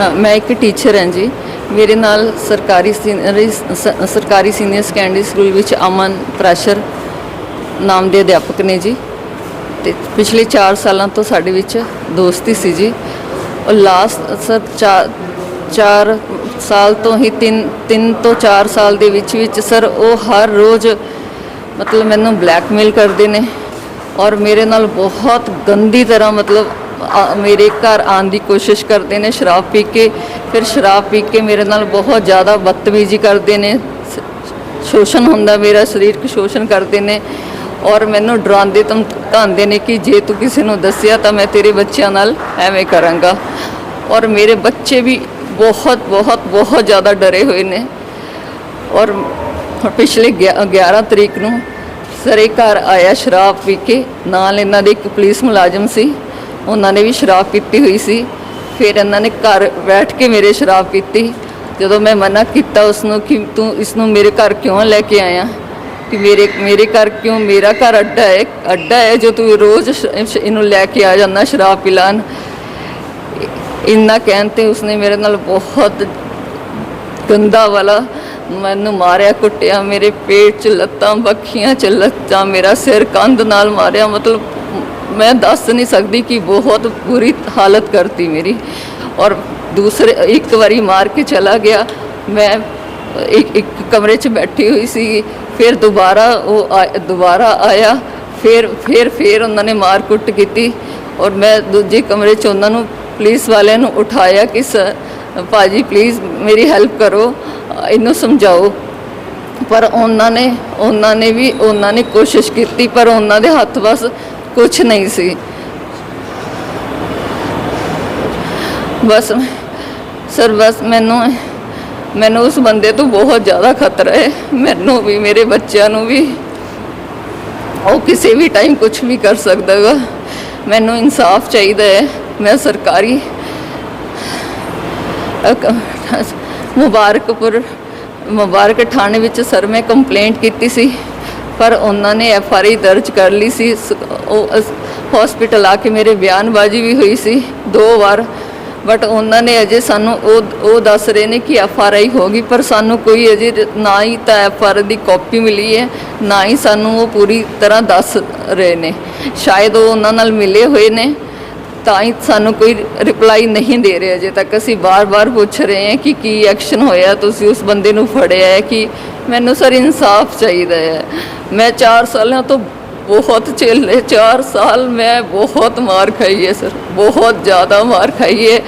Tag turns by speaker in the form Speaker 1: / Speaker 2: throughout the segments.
Speaker 1: ਹਾਂ, ਮੈਂ ਇੱਕ ਟੀਚਰ ਹਾਂ ਜੀ। ਮੇਰੇ ਨਾਲ ਸਰਕਾਰੀ ਸੀਨੀਅਰ ਸਰਕਾਰੀ ਸੀਨੀਅਰ ਸੈਕੰਡਰੀ ਸਕੂਲ ਵਿੱਚ ਅਮਨ ਪ੍ਰੈਸ਼ਰ ਨਾਮ ਦੇ ਅਧਿਆਪਕ ਨੇ ਜੀ। ਤੇ ਪਿਛਲੇ 4 ਸਾਲਾਂ ਤੋਂ ਸਾਡੇ ਵਿੱਚ ਦੋਸਤੀ ਸੀ ਜੀ। ਔਰ ਲਾਸਟ ਸਰ 4 ਸਾਲ ਤੋਂ ਹੀ 3 3 ਤੋਂ 4 ਸਾਲ ਦੇ ਵਿੱਚ ਵਿੱਚ ਸਰ ਉਹ ਹਰ ਰੋਜ਼ ਮਤਲਬ ਮੈਨੂੰ ਬਲੈਕਮੇਲ ਕਰਦੇ ਨੇ। ਔਰ ਮੇਰੇ ਨਾਲ ਬਹੁਤ ਗੰਦੀ ਤਰ੍ਹਾਂ ਮਤਲਬ ਮੇਰੇ ਘਰ ਆਉਣ ਦੀ ਕੋਸ਼ਿਸ਼ ਕਰਦੇ ਨੇ, ਸ਼ਰਾਬ ਪੀ ਕੇ। ਫਿਰ ਸ਼ਰਾਬ ਪੀ ਕੇ ਮੇਰੇ ਨਾਲ ਬਹੁਤ ਜ਼ਿਆਦਾ ਬਦਤਮੀਜ਼ੀ ਕਰਦੇ ਨੇ। ਸ- ਸ਼ੋਸ਼ਣ ਹੁੰਦਾ ਮੇਰਾ, ਸਰੀਰਕ ਸ਼ੋਸ਼ਣ ਕਰਦੇ ਨੇ। ਔਰ ਮੈਨੂੰ ਡਰਾਉਂਦੇ ਧਮਕਾਉਂਦੇ ਨੇ ਕਿ ਜੇ ਤੂੰ ਕਿਸੇ ਨੂੰ ਦੱਸਿਆ ਤਾਂ ਮੈਂ ਤੇਰੇ ਬੱਚਿਆਂ ਨਾਲ ਐਵੇਂ ਕਰਾਂਗਾ। ਔਰ ਮੇਰੇ ਬੱਚੇ ਵੀ ਬਹੁਤ ਬਹੁਤ ਬਹੁਤ ਜ਼ਿਆਦਾ ਡਰੇ ਹੋਏ ਨੇ। ਔਰ ਪਿਛਲੇ ਗਿਆ- 11 ਤਰੀਕ ਨੂੰ ਸਰ ਘਰ ਆਇਆ ਸ਼ਰਾਬ ਪੀ ਕੇ। ਨਾਲ ਇਹਨਾਂ ਦੇ ਇੱਕ ਪੁਲਿਸ ਮੁਲਾਜ਼ਮ ਸੀ। ਉਹਨਾਂ ਨੇ ਵੀ ਸ਼ਰਾਬ ਪੀਤੀ ਹੋਈ ਸੀ। ਫਿਰ ਇਹਨਾਂ ਨੇ ਘਰ ਬੈਠ ਕੇ ਮੇਰੇ ਸ਼ਰਾਬ ਪੀਤੀ। ਜਦੋਂ ਮੈਂ ਮਨਾ ਕੀਤਾ ਉਸ ਨੂੰ ਕਿ ਤੂੰ ਇਸ ਨੂੰ ਮੇਰੇ ਘਰ ਕਿਉਂ ਲੈ ਕੇ ਆਇਆ? ਕਿ ਮੇਰੇ ਮੇਰੇ ਘਰ ਕਿਉਂ ਮੇਰਾ ਘਰ ਅੱਡਾ ਹੈ? ਅੱਡਾ ਹੈ ਜੋ ਤੂੰ ਰੋਜ਼ ਇਹਨੂੰ ਲੈ ਕੇ ਆ ਜਾਂਦਾ ਸ਼ਰਾਬ ਪਿਲਾਨ ਇੰਨਾ ਕਹਿਣ ਤੇ ਉਸਨੇ ਮੇਰੇ ਨਾਲ ਬਹੁਤ ਗੰਦਾ ਵਾਲਾ ਮੈਨੂੰ ਮਾਰਿਆ, ਕੁੱਟਿਆ। ਮੇਰੇ ਪੇਟ 'ਚ ਲੱਤਾਂ, ਬੱਖੀਆਂ 'ਚ ਲੱਤਾਂ, ਮੇਰਾ ਸਿਰ ਕੰਧ ਨਾਲ ਮਾਰਿਆ। ਮਤਲਬ ਮੈਂ ਦੱਸ ਨਹੀਂ ਸਕਦੀ ਕਿ ਬਹੁਤ ਬੁਰੀ ਹਾਲਤ ਕਰਤੀ ਮੇਰੀ। ਔਰ ਦੂਸਰੇ ਇੱਕ ਵਾਰੀ ਮਾਰ ਕੇ ਚਲਾ ਗਿਆ। ਮੈਂ ਇੱਕ ਇੱਕ ਕਮਰੇ 'ਚ ਬੈਠੀ ਹੋਈ ਸੀ। ਫਿਰ ਦੁਬਾਰਾ ਉਹ ਆ- ਦੁਬਾਰਾ ਆਇਆ। ਫਿਰ ਫਿਰ ਫਿਰ ਉਹਨਾਂ ਨੇ ਮਾਰ ਕੁੱਟ ਕੀਤੀ। ਔਰ ਮੈਂ ਦੂਜੇ ਕਮਰੇ 'ਚ ਉਹਨਾਂ ਨੂੰ, ਪੁਲਿਸ ਵਾਲਿਆਂ ਨੂੰ ਉਠਾਇਆ ਕਿ ਸ- ਭਾਜੀ ਪਲੀਜ਼ ਮੇਰੀ ਹੈਲਪ ਕਰੋ। ਇਹਨੂੰ ਸਮਝਾਓ। ਪਰ ਉਹਨਾਂ ਨੇ ਉਹਨਾਂ ਨੇ ਵੀ ਉਹਨਾਂ ਨੇ ਕੋਸ਼ਿਸ਼ ਕੀਤੀ, ਪਰ ਉਹਨਾਂ ਦੇ ਹੱਥ ਬਸ ਕੁਝ ਨਹੀਂ ਸੀ। ਬਸ ਸਰ, ਬਸ ਮੈਨੂੰ ਮੈਨੂੰ ਉਸ ਬੰਦੇ ਤੋਂ ਬਹੁਤ ਜ਼ਿਆਦਾ ਖਤਰਾ ਹੈ। ਮੈਨੂੰ ਵੀ, ਮੇਰੇ ਬੱਚਿਆਂ ਨੂੰ ਵੀ। ਉਹ ਕਿਸੇ ਵੀ ਟਾਈਮ ਕੁਝ ਵੀ ਕਰ ਸਕਦਾ ਹੈਗਾ। ਮੈਨੂੰ ਇਨਸਾਫ ਚਾਹੀਦਾ ਹੈ। ਮੈਂ ਸਰਕਾਰੀ ਮੁਬਾਰਕਪੁਰ ਮੁਬਾਰਕ ਥਾਣੇ ਵਿੱਚ ਸਰ, ਮੈਂ ਕੰਪਲੇਂਟ ਕੀਤੀ ਸੀ। ਪਰ ਉਹਨਾਂ ਨੇ ਐਫ ਆਰ ਆਈ ਦਰਜ ਕਰ ਲਈ ਸੀ। ਸ- ਉਹ ਹਸਪੀਟਲ ਆ ਕੇ ਮੇਰੇ ਬਿਆਨਬਾਜ਼ੀ ਵੀ ਹੋਈ ਸੀ ਦੋ ਵਾਰ। ਬਟ ਉਹਨਾਂ ਨੇ ਅਜੇ ਸਾਨੂੰ ਉਹ ਉਹ ਦੱਸ ਰਹੇ ਨੇ ਕਿ ਐਫ ਆਰ ਆਈ ਹੋ ਗਈ, ਪਰ ਸਾਨੂੰ ਕੋਈ ਅਜੇ ਨਾ ਹੀ ਤਾਂ ਐਫ ਆਰ ਦੀ ਕਾਪੀ ਮਿਲੀ ਹੈ, ਨਾ ਹੀ ਸਾਨੂੰ ਉਹ ਪੂਰੀ ਤਰ੍ਹਾਂ ਦੱਸ ਰਹੇ ਨੇ। ਸ਼ਾਇਦ ਉਹ ਉਹਨਾਂ ਨਾਲ ਮਿਲੇ ਹੋਏ ਨੇ, ਤਾਂ ਹੀ ਸਾਨੂੰ ਕੋਈ ਰਿਪਲਾਈ ਨਹੀਂ ਦੇ ਰਹੇ ਅਜੇ ਤੱਕ। ਅਸੀਂ ਬਾਰ-ਬਾਰ ਪੁੱਛ ਰਹੇ ਹਾਂ ਕਿ ਕੀ ਐਕਸ਼ਨ ਹੋਇਆ, ਤੁਸੀਂ ਉਸ ਬੰਦੇ ਨੂੰ ਫੜਿਆ ਹੈ ਕਿ ਮੈਨੂੰ ਸਰ ਇਨਸਾਫ ਚਾਹੀਦਾ ਹੈ। ਮੈਂ 4 ਸਾਲਾਂ ਤੋਂ ਬਹੁਤ ਚੇਲੇ 4 ਸਾਲ ਮੈਂ ਬਹੁਤ ਮਾਰ ਖਾਈ ਹੈ ਸਰ। ਬਹੁਤ ਜ਼ਿਆਦਾ ਮਾਰ ਖਾਈ ਹੈ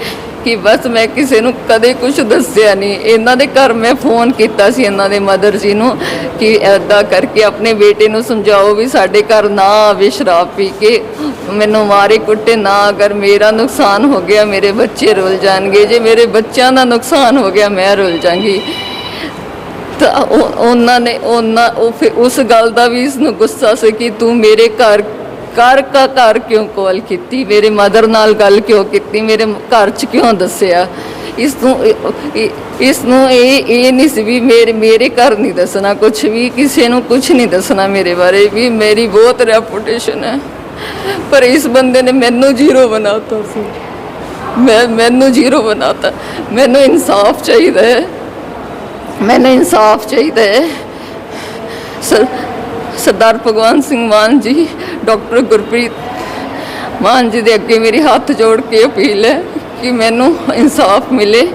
Speaker 1: ਕਿ ਬਸ ਮੈਂ ਕਿਸੇ ਨੂੰ ਕਦੇ ਕੁਝ ਦੱਸਿਆ ਨਹੀਂ। ਇਹਨਾਂ ਦੇ ਘਰ ਮੈਂ ਫੋਨ ਕੀਤਾ ਸੀ ਇਹਨਾਂ ਦੇ ਮਦਰ ਜੀ ਨੂੰ ਕਿ ਐਦਾਂ ਕਰਕੇ ਆਪਣੇ ਬੇਟੇ ਨੂੰ ਸਮਝਾਓ ਵੀ ਸਾਡੇ ਘਰ ਨਾ ਆਵੇ ਸ਼ਰਾਬ ਪੀ ਕੇ। ਮੈਨੂੰ ਮਾਰੇ ਕੁੱਟੇ ਨਾ ਅਗਰ ਮੇਰਾ ਨੁਕਸਾਨ ਹੋ ਗਿਆ, ਮੇਰੇ ਬੱਚੇ ਰੁੱਲ ਜਾਣਗੇ। ਜੇ ਮੇਰੇ ਬੱਚਿਆਂ ਦਾ ਨੁਕਸਾਨ ਹੋ ਗਿਆ, ਮੈਂ ਰੁੱਲ ਜਾਵਾਂਗੀ। ਤਾਂ ਉਹ- ਉਹਨਾਂ ਨੇ ਉਹਨਾਂ ਉਹ ਫਿਰ ਉਸ ਗੱਲ ਦਾ ਵੀ ਇਸ ਨੂੰ ਗੁੱਸਾ ਸੀ ਕਿ ਤੂੰ ਮੇਰੇ ਘਰ ਘਰ ਕਾ ਘਰ ਕਿਉਂ ਕਾਲ ਕੀਤੀ? ਮੇਰੇ ਮਦਰ ਨਾਲ ਗੱਲ ਕਿਉਂ ਕੀਤੀ? ਮੇਰੇ ਘਰ ਚ ਕਿਉਂ ਦੱਸਿਆ? ਇਸ ਨੂੰ ਇਹ- ਇਹ- ਇਸ ਨੂੰ ਇਹ ਇਹ ਨਹੀਂ ਸੀ ਵੀ ਮੇਰੇ ਮੇਰੇ ਘਰ ਨਹੀਂ ਦੱਸਣਾ। ਕੁਝ ਵੀ ਕਿਸੇ ਨੂੰ ਕੁਝ ਨਹੀਂ ਦੱਸਣਾ ਮੇਰੇ ਬਾਰੇ ਵੀ ਮੇਰੀ ਬਹੁਤ ਰੈਪੂਟੇਸ਼ਨ ਹੈ। ਪਰ ਇਸ ਬੰਦੇ ਨੇ ਮੈਨੂੰ ਜ਼ੀਰੋ ਬਣਾਤਾ ਸੀ। ਮੈਂ, ਮੈਨੂੰ ਜ਼ੀਰੋ ਬਣਾਤਾ। ਮੈਨੂੰ ਇਨਸਾਫ ਚਾਹੀਦਾ ਹੈ। ਮੈਨੂੰ ਇਨਸਾਫ ਚਾਹੀਦਾ ਹੈ। ਸਰ, ਸਰਦਾਰ ਭਗਵਾਨ ਸਿੰਘ ਮਾਨ ਜੀ, ਡਾਕਟਰ ਗੁਰਪ੍ਰੀਤ ਮਾਨ ਜੀ ਦੇ ਅੱਗੇ ਮੇਰੀ ਹੱਥ ਜੋੜ ਕੇ ਅਪੀਲ ਹੈ। ਕਿ ਮੈਨੂੰ ਇਨਸਾਫ ਮਿਲੇ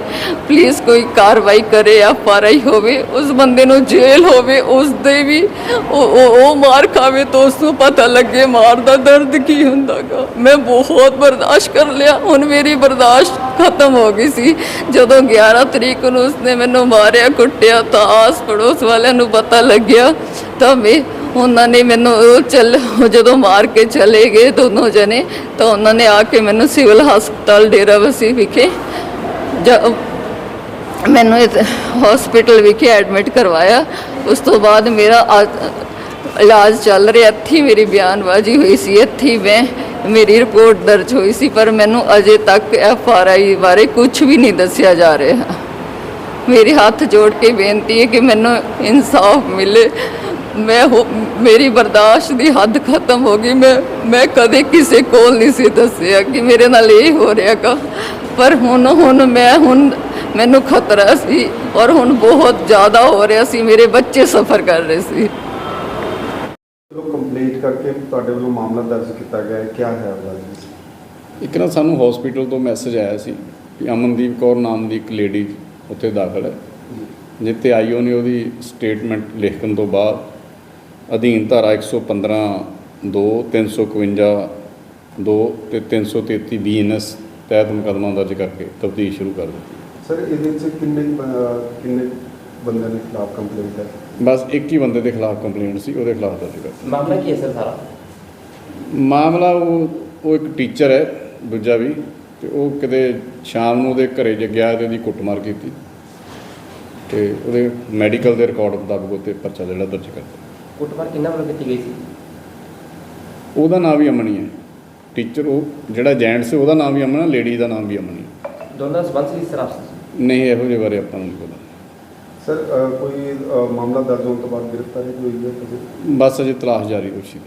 Speaker 1: ਪਲੀਜ਼ ਕੋਈ ਕਾਰਵਾਈ ਕਰੇ ਆ ਪਾਰਾਈ ਹੋਵੇ, ਉਸ ਬੰਦੇ ਨੂੰ ਜੇਲ੍ਹ ਹੋਵੇ, ਉਸ ਦੇ ਵੀ ਉਹ ਉਹ- ਉਹ ਮਾਰ ਖਾਵੇ ਤਾਂ ਉਸ ਨੂੰ ਪਤਾ ਲੱਗੇ ਮਾਰ ਦਾ ਦਰਦ ਕੀ ਹੁੰਦਾਗਾ। ਮੈਂ ਬਹੁਤ ਬਰਦਾਸ਼ਤ ਕਰ ਲਿਆ। ਹੁਣ ਮੇਰੀ ਬਰਦਾਸ਼ਤ ਖਤਮ ਹੋ ਗਈ ਸੀ। ਜਦੋਂ 11 ਤਰੀਕ ਨੂੰ ਉਸਨੇ ਮੈਨੂੰ ਮਾਰਿਆ, ਕੁੱਟਿਆ ਤਾਂ ਆਸ ਪੜੋਸ ਵਾਲਿਆਂ ਨੂੰ ਪਤਾ ਲੱਗਿਆ, ਤਾਂ ਮੈਂ ਉਹਨਾਂ ਨੇ ਮੈਨੂੰ ਉਹ ਚੱਲ, ਉਹ ਜਦੋਂ ਮਾਰ ਕੇ ਚਲੇ ਗਏ ਦੋਨੋਂ ਜਣੇ, ਤਾਂ ਉਹਨਾਂ ਨੇ ਆ ਕੇ ਮੈਨੂੰ ਸਿਵਲ ਹਸਪਤਾਲ ਡੇਰਾਬੱਸੀ ਵਿਖੇ ਜ- ਮੈਨੂੰ ਹਸਪੀਟਲ ਵਿਖੇ ਐਡਮਿਟ ਕਰਵਾਇਆ। ਉਸ ਤੋਂ ਬਾਅਦ ਮੇਰਾ ਆ- ਇਲਾਜ ਚੱਲ ਰਿਹਾ, ਇੱਥੇ ਮੇਰੀ ਬਿਆਨਬਾਜ਼ੀ ਹੋਈ ਸੀ, ਇੱਥੇ ਮੈਂ, ਮੇਰੀ ਰਿਪੋਰਟ ਦਰਜ ਹੋਈ ਸੀ, ਪਰ ਮੈਨੂੰ ਅਜੇ ਤੱਕ ਐਫ ਆਰ ਆਈ ਬਾਰੇ ਕੁਝ ਵੀ ਨਹੀਂ ਦੱਸਿਆ ਜਾ ਰਿਹਾ। ਮੇਰੇ ਹੱਥ ਜੋੜ ਕੇ ਬੇਨਤੀ ਹੈ ਕਿ ਮੈਨੂੰ ਇਨਸਾਫ ਮਿਲੇ। ਮੈਂ ਹੋ- ਮੇਰੀ ਬਰਦਾਸ਼ਤ ਦੀ ਹੱਦ ਖਤਮ ਹੋ ਗਈ। ਮੈਂ ਮੈਂ ਕਦੇ ਕਿਸੇ ਕੋਲ ਨਹੀਂ ਸੀ ਦੱਸਿਆ ਕਿ ਮੇਰੇ ਨਾਲ ਇਹ ਹੋ ਰਿਹਾਗਾ ਪਰ ਹੁਣ ਹੁਣ ਮੈਂ ਹੁਣ ਮੈਨੂੰ ਖਤਰਾ ਸੀ ਔਰ ਹੁਣ ਬਹੁਤ ਜ਼ਿਆਦਾ ਹੋ ਰਿਹਾ ਸੀ। ਮੇਰੇ ਬੱਚੇ ਸਫਰ ਕਰ ਰਹੇ ਸੀ।
Speaker 2: ਚਲੋ ਕੰਪਲੀਟ ਕਰਕੇ ਤੁਹਾਡੇ ਵੱਲੋਂ ਮਾਮਲਾ ਦਰਜ ਕੀਤਾ ਗਿਆ ਹੈ ਕੀ ਹੈ ਉਹਦਾ? ਜੀ
Speaker 3: ਇੱਕ ਨਾ ਸਾਨੂੰ ਹਸਪੀਟਲ ਤੋਂ ਮੈਸੇਜ ਆਇਆ ਸੀ ਕਿ ਅਮਨਦੀਪ ਕੌਰ ਨਾਮ ਦੀ ਇੱਕ ਲੇਡੀ ਉੱਥੇ ਦਾਖਲ ਹੈ। ਜਿੱਥੇ ਆਈਓ ਨੇ ਉਹਦੀ ਸਟੇਟਮੈਂਟ ਲਿਖਣ ਤੋਂ ਬਾਅਦ ਅਧੀਨ ਧਾਰਾ 115 2 351 2 ਤੇ 333 ਬੀਐਨਐਸ ਤਹਿਤ ਮੁਕੱਦਮਾ ਦਰਜ ਕਰਕੇ ਤਫਤੀਸ਼ ਸ਼ੁਰੂ ਕਰ ਦਿੱਤੀ
Speaker 2: ਸਰ ਇਹਦੇ ਵਿੱਚ ਕਿੰਨੇ ਕਿੰਨੇ ਬੰਦਿਆਂ ਦੇ ਖਿਲਾਫ ਕੰਪਲੇਂਟ ਹੈ?
Speaker 3: ਬਸ ਇੱਕ ਹੀ ਬੰਦੇ ਦੇ ਖਿਲਾਫ ਕੰਪਲੇਂਟ ਸੀ ਉਹਦੇ ਖਿਲਾਫ ਦਰਜ ਕਰ
Speaker 4: ਮਾਮਲਾ ਕੀ ਹੈ ਸਰ ਸਾਰਾ?
Speaker 3: ਮਾਮਲਾ ਉਹ ਉਹ ਇੱਕ ਟੀਚਰ ਹੈ ਦੂਜਾ ਵੀ ਤੇ ਉਹ ਕਿਤੇ ਸ਼ਾਮ ਨੂੰ ਉਹਦੇ ਘਰੇ ਜ ਗਿਆ ਤੇ ਉਹਦੀ ਕੁੱਟਮਾਰ ਕੀਤੀ ਤੇ ਉਹਦੇ ਮੈਡੀਕਲ ਦੇ ਰਿਕਾਰਡ ਮੁਤਾਬਕ ਉੱਤੇ ਪਰਚਾ ਜਿਹੜਾ ਦਰਜ ਕਰਤਾ
Speaker 4: ਕੁੱਟਮਾਰ ਕਿੰਨਾ ਵੱਲੋਂ ਕੀਤੀ ਗਈ ਸੀ?
Speaker 3: ਉਹਦਾ ਨਾਮ ਵੀ ਅਮਨੀ ਹੈ ਟੀਚਰ ਉਹ ਜਿਹੜਾ ਜੈਂਟ ਸੀ ਉਹਦਾ ਨਾਮ ਵੀ ਅਮਨ ਹੈ ਲੇਡੀ ਦਾ ਨਾਮ ਵੀ ਅਮਨੀ ਹੈ
Speaker 4: ਦੋਨਾਂ ਦਾ ਸੰਬੰਧ ਸੀ ਸਰ ਆਪਸ ਵਿੱਚ
Speaker 3: ਨਹੀਂ ਇਹੋ ਜਿਹੇ ਬਾਰੇ ਆਪਾਂ ਨੂੰ ਨਹੀਂ ਪਤਾ।
Speaker 2: ਸਰ ਅ, ਕੋਈ ਅ, ਮਾਮਲਾ ਦਰਜ ਹੋਣ ਤੋਂ ਬਾਅਦ ਗ੍ਰਿਫਤਾਰੀ ਹੋਈ ਹੈ ਕਿਸੇ
Speaker 3: ਬਸ ਅਜੇ ਤਲਾਸ਼ ਜਾਰੀ ਹੋਈ ਸੀ।